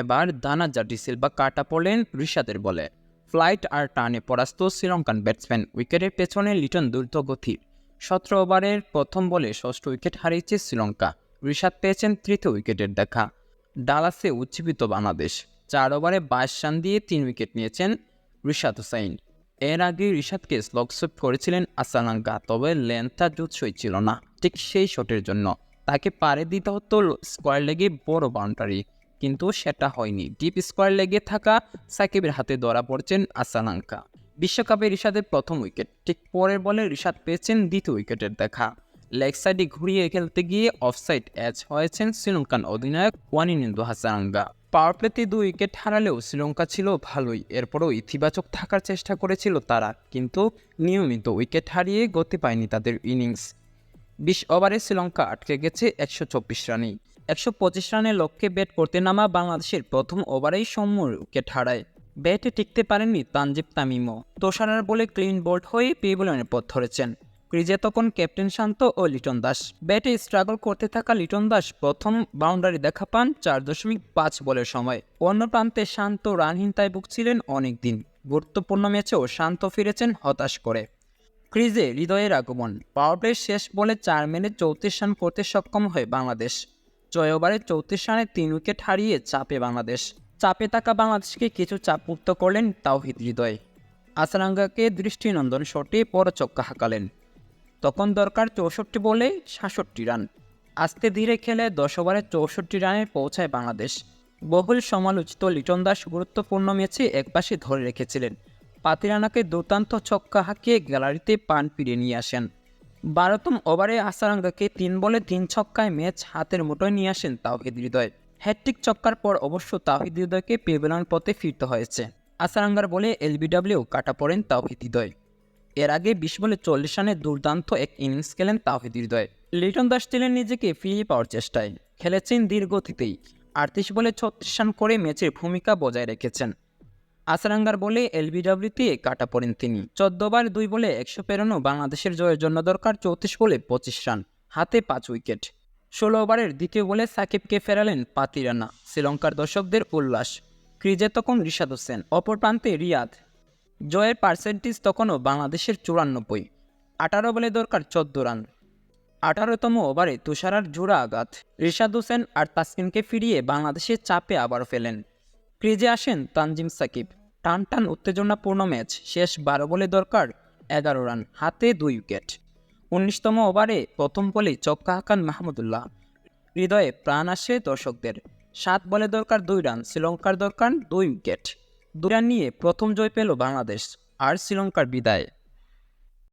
এবার দানা জাটি সিলভা কাটা পড়লেন ঋষাদের বলে। ফ্লাইট আর টানে পরাস্ত শ্রীলঙ্কান ব্যাটসম্যান উইকেটের পেছনে লিটন দ্রুত গতির। সতেরো ওভারের প্রথম বলে ষষ্ঠ উইকেট হারিয়েছে শ্রীলঙ্কা। ঋষাদ পেয়েছেন তৃতীয় উইকেটের দেখা। ডালাসে উজ্জীবিত বাংলাদেশ। চার ওভারে বাইশ রান দিয়ে তিন উইকেট নিয়েছেন ঋষাদ হুসাইন। এর আগে ঋষাদকে স্লগ সুইপ করেছিলেন আসালাঙ্কা, তবে লেন্থটা জুৎসই ছিল না, ঠিক সেই শটের জন্য। তাকে পারে দিতে হতো স্কোয়ার লেগে বড় বাউন্ডারি। কিন্তু সেটা হয়নি। ডিপ স্কোয়ার লেগে থাকা সাকিবের হাতে ধরা পড়ছেন আসালাঙ্কা বিশ্বকাপে ঋষাদের প্রথম উইকেট, ঠিক পরের বলে ঋষাদ পেয়েছেন দ্বিতীয় উইকেটের দেখা। লেগ সাইডে ঘুরিয়ে খেলতে গিয়ে অফসাইড অ্যাচ হয়েছেন শ্রীলঙ্কান অধিনায়ক ওয়ানিনেন্দু হাসারাঙ্গা পাওয়ার প্লেতে দুই উইকেট হারালেও শ্রীলঙ্কা ছিল ভালোই, এরপরও ইতিবাচক থাকার চেষ্টা করেছিল তারা, কিন্তু নিয়মিত উইকেট হারিয়ে গতি পায়নি তাদের ইনিংস। বিশ ওভারে শ্রীলঙ্কা আটকে গেছে একশো চব্বিশ রানেই। একশো পঁচিশ রানের লক্ষ্যে ব্যাট করতে নামা বাংলাদেশের প্রথম ওভারেই উইকেট হারায় ব্যাটে টিকতে পারেননি তানজিব তামিমও। তোষারার বলে ক্লিন বোল্ড হয়ে পেবলনের পথ ধরেছেন। ক্রিজে তখন ক্যাপ্টেন শান্ত ও লিটন দাস। ব্যাটে স্ট্রাগল করতে থাকা লিটন দাস প্রথম বাউন্ডারি দেখা পান চার দশমিক পাঁচ বলের সময়। অন্য প্রান্তে শান্ত রানহীনতায় ভুগছিলেন অনেক দিন গুরুত্বপূর্ণ ম্যাচেও শান্ত ফিরেছেন হতাশ করে। ক্রিজে হৃদয়ের আগমন। পাওয়ার প্লের শেষ বলে চার মিনিট চৌত্রিশ রান করতে সক্ষম হয় বাংলাদেশ। ছয় ওভারে চৌত্রিশ রানে তিন উইকেট হারিয়ে চাপে বাংলাদেশ। চাপে থাকা বাংলাদেশকে কিছু চাপমুক্ত করলেন তাওহিদ হৃদয়। আসারাঙ্গাকে দৃষ্টিনন্দন শটে পর চক্কা হাঁকালেন। তখন দরকার চৌষট্টি বলে সাতষট্টি রান। আস্তে ধীরে খেলে দশ ওভারে চৌষট্টি রানে পৌঁছায় বাংলাদেশ। বহুল সমালোচিত লিটন দাস গুরুত্বপূর্ণ ম্যাচে একপাশে ধরে রেখেছিলেন। পাতিরানাকে দুর্দান্ত ছক্কা হাঁকিয়ে গ্যালারিতে পান ফিরিয়ে নিয়ে আসেন। বারোতম ওভারে আসারাঙ্গাকে তিন বলে তিন ছক্কায় ম্যাচ হাতের মুঠোয় নিয়ে আসেন তাওহিদ হৃদয়। হ্যাট্রিক ছক্কার পর অবশ্য তাওহিদ হৃদয়কে পেবেলান পথে ফিরতে হয়েছে। আসারাঙ্গার বলে এলবিডাব্লিউ কাটা পড়েন তাওহিদ হৃদয়। এর আগে বিশ বলে চল্লিশ রানে দুর্দান্ত এক ইনিংস খেলেন তাওহিদ হৃদয়। লিটন দাস ছিলেন নিজেকে ফিরিয়ে পাওয়ার চেষ্টায়। খেলেছেন দীর্ঘতিতেই আটত্রিশ বলে ছত্রিশ রান করে ম্যাচের ভূমিকা বজায় রেখেছেন। আসারাঙ্গার বলে এলবিডব্লিউতে কাটা পড়েন তিনি। চোদ্দ বার দুই বলে একশো পেরোনো বাংলাদেশের জয়ের জন্য দরকার চৌত্রিশ বলে পঁচিশ রান, হাতে পাঁচ উইকেট। ষোলো ওভারের দ্বিতীয় বলে সাকিবকে ফেরালেন পাতিরানা শ্রীলঙ্কার দর্শকদের উল্লাস। ক্রিজে তখন রিশাদ হোসেন, অপর প্রান্তে রিয়াদ। জয়ের পার্সেন্টেজ তখনও বাংলাদেশের চুরানব্বই। আঠারো বলে দরকার চোদ্দ রান। আঠারোতম ওভারে তুষারার জোড়া আঘাত। রিশাদ হোসেন আর তাসকিনকে ফিরিয়ে বাংলাদেশের চাপে আবারও ফেলেন। ক্রিজে আসেন তানজিম সাকিব। টান টান উত্তেজনাপূর্ণ ম্যাচ, শেষ বারো বলে দরকার এগারো রান, হাতে দুই উইকেট। উনিশতম ওভারে প্রথম বলে চক্কা হাকান মাহমুদুল্লাহ। হৃদয়ে প্রাণ আসে দর্শকদের। সাত বলে দরকার দুই রান, শ্রীলঙ্কার দরকার দুই উইকেট। দুই রান নিয়ে প্রথম জয় পেল বাংলাদেশ, আর শ্রীলঙ্কার বিদায়।